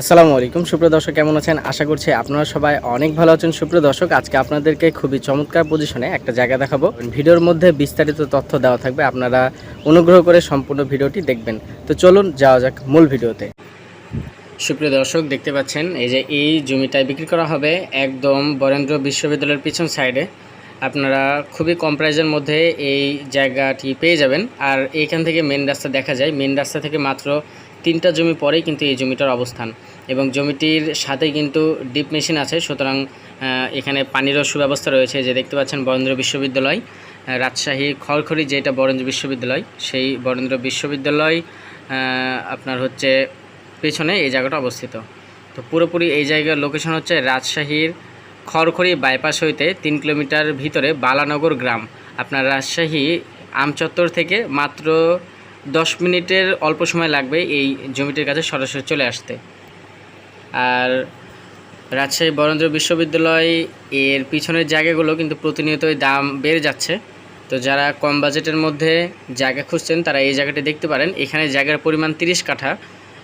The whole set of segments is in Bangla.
আসসালামু আলাইকুম। সুপ্রিয় দর্শক, কেমন আছেন? আশা করছি আপনারা সবাই অনেক ভালো আছেন। সুপ্রিয় দর্শক, আজকে আপনাদেরকে খুবই চমৎকার পজিশনে একটা জায়গা দেখাবো। ভিডিওর মধ্যে বিস্তারিত তথ্য দেওয়া থাকবে। আপনারা অনুগ্রহ করে সম্পূর্ণ ভিডিওটি দেখবেন। তো চলুন, যাওয়া যাক মূল ভিডিওতে। সুপ্রিয় দর্শক, দেখতে পাচ্ছেন, এই যে এই জমিটায় বিক্রি করা হবে একদম বরেন্দ্র বিশ্ববিদ্যালয়ের পিছন সাইডে আপনারা খুবই কম প্রাইজের মধ্যে এই জায়গাটি পেয়ে যাবেন। আর এইখান থেকে মেন রাস্তা দেখা যায়। মেন রাস্তা থেকে মাত্র তিনটা জমি পরেই কিন্তু এই জমিটার অবস্থান। এবং জমিটির সাথেই কিন্তু ডিপ মেশিন আছে। সুতরাং এখানে পানিরও সুব্যবস্থা রয়েছে। যে দেখতে পাচ্ছেন বরেন্দ্র বিশ্ববিদ্যালয় রাজশাহী খড়খড়ি যেটা বরেন্দ্র বিশ্ববিদ্যালয়, সেই বরেন্দ্র বিশ্ববিদ্যালয় আপনার হচ্ছে পেছনে এই জায়গাটা অবস্থিত। তো পুরোপুরি এই জায়গার লোকেশন হচ্ছে রাজশাহীর খড়খড়ি বাইপাস হইতে তিন কিলোমিটার ভিতরে বালানগর গ্রাম। আপনার রাজশাহী আমচত্বর থেকে মাত্র দশ মিনিটের অল্প সময় লাগবে এই জমিটির কাছে সরাসরি চলে আসতে। আর রাজশাহী বরেন্দ্র বিশ্ববিদ্যালয় এর পিছনের জায়গাগুলো কিন্তু প্রতিনিয়তই দাম বেড়ে যাচ্ছে। তো যারা কম বাজেটের মধ্যে জায়গা খুঁজছেন তারা এই জায়গাটি দেখতে পারেন। এখানে জায়গার পরিমাণ তিরিশ কাঠা।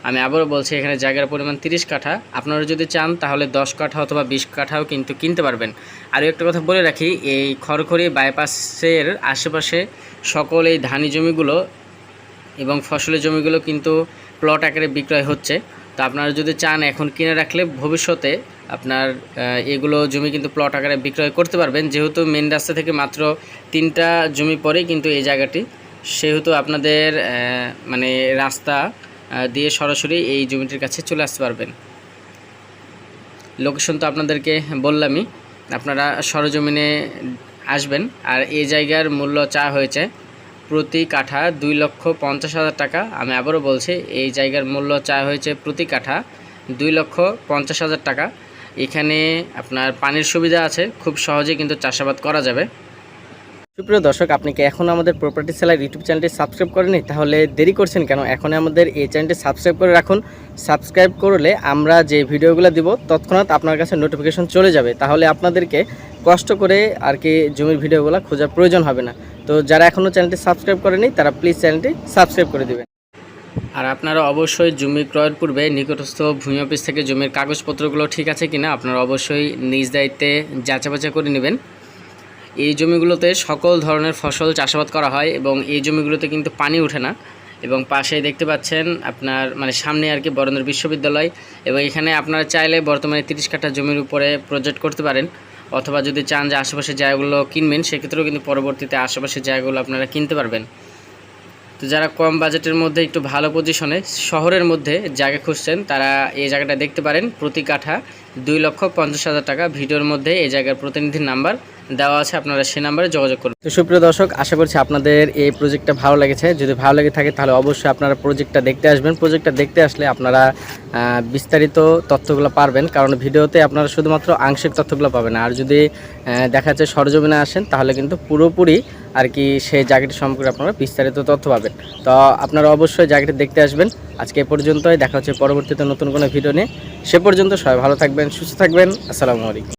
আমি আবারও বলছি, এখানে জায়গার পরিমাণ তিরিশ কাঠা। আপনারা যদি চান, তাহলে দশ কাঠা অথবা বিশ কাঠাও কিন্তু কিনতে পারবেন। আরও একটা কথা বলে রাখি, এই খড়খড়ি বাইপাসের আশেপাশে সকল এই ধানি জমিগুলো এবং ফসলের জমিগুলো কিন্তু প্লট আকারে বিক্রয় হচ্ছে। তো আপনারা যদি চান এখন কিনে রাখলে, ভবিষ্যতে আপনার এগুলো জমি কিন্তু প্লট আকারে বিক্রয় করতে পারবেন। যেহেতু মেন রাস্তা থেকে মাত্র তিনটা জমি পরেই কিন্তু এই জায়গাটি। সেহেতু আপনাদের মানে রাস্তা দিয়ে সরাসরি এই জমিটির কাছে চলে আসতে পারবেন। লোকেশন তো আপনাদেরকে বললামই, আপনারা সরজমিনে আসবেন আর এই জায়গার মূল্য চা হয়েছে প্রতি কাঠা দুই লক্ষ পঞ্চাশ হাজার টাকা। আমি আবারও বলছি, এই জায়গার মূল্য চা হয়েছে প্রতি কাঠা দুই লক্ষ পঞ্চাশ হাজার টাকা। এখানে আপনার পানির সুবিধা আছে, খুব সহজে কিন্তু চাষাবাদ করা যাবে। সুপ্রিয় দর্শক, আপনি কি এখন আমাদের প্রপার্টি সেলার ইউটিউব চ্যানেলটি সাবস্ক্রাইব করেনি তাহলে দেরি করছেন কেন? এখন আমাদের এই চ্যানেলটি সাবস্ক্রাইব করে রাখুন। সাবস্ক্রাইব করলে আমরা যে ভিডিওগুলো দিব, তৎক্ষণাৎ আপনার কাছে নোটিফিকেশন চলে যাবে। তাহলে আপনাদেরকে কষ্ট করে আর কি জমির ভিডিওগুলো খোঁজার প্রয়োজন হবে না। তো যারা এখনও চ্যানেলটি সাবস্ক্রাইব করেনি তারা প্লিজ চ্যানেলটি সাবস্ক্রাইব করে দেবেন। আর আপনারা অবশ্যই জমি ক্রয়ের পূর্বে নিকটস্থ ভূমি অফিস থেকে জমির কাগজপত্রগুলো ঠিক আছে কিনা, আপনারা অবশ্যই নিজ দায়িত্বে যাচাই বাছাই করে নেবেন। এই জমিগুলোতে সকল ধরনের ফসল চাষাবাদ করা হয় এবং এই জমিগুলোতে কিন্তু পানি ওঠে না। এবং পাশেই দেখতে পাচ্ছেন আপনার মানে সামনে আর কি বরেন্দ্র বিশ্ববিদ্যালয় এবং এখানে আপনারা চাইলে বর্তমানে তিরিশ কাঠা জমির উপরে প্রজেক্ট করতে পারেন। অথবা যদি চান যে আশেপাশের জায়গাগুলো কিনবেন, সেক্ষেত্রেও কিন্তু পরবর্তীতে আশেপাশের জায়গাগুলো আপনারা কিনতে পারবেন। তো যারা কম বাজেটের মধ্যে একটু ভালো পজিশনে শহরের মধ্যে জায়গা খুঁজছেন, তারা এই জায়গাটা দেখতে পারেন। প্রতি কাঠা দুই লক্ষ পঞ্চাশ হাজার টাকা। ভিডিওর মধ্যে এই জায়গার প্রতিনিধির নাম্বার। দেওয়া আছে, আপনারা সে নাম্বারে যোগাযোগ করুন। তো সুপ্রিয় দর্শক, আশা করছি আপনাদের এই প্রজেক্টটা ভালো লেগেছে। যদি ভালো লেগে থাকে, তাহলে অবশ্যই আপনারা প্রজেক্টটা দেখতে আসবেন। প্রজেক্টটা দেখতে আসলে আপনারা বিস্তারিত তথ্যগুলো পারবেন। কারণ ভিডিওতে আপনারা শুধুমাত্র আংশিক তথ্যগুলো পাবেন। আর যদি দেখা যাচ্ছে সরজমিনে আসেন, তাহলে কিন্তু পুরোপুরি আর কি সেই জায়গাটি সম্পর্কে আপনারা বিস্তারিত তথ্য পাবেন। তো আপনারা অবশ্যই জায়গাটি দেখতে আসবেন। আজকে এ পর্যন্তই। দেখা হচ্ছে পরবর্তীতে নতুন কোনো ভিডিও নিয়ে। সে পর্যন্ত সবাই ভালো থাকবেন, সুস্থ থাকবেন। আসসালামু আলাইকুম।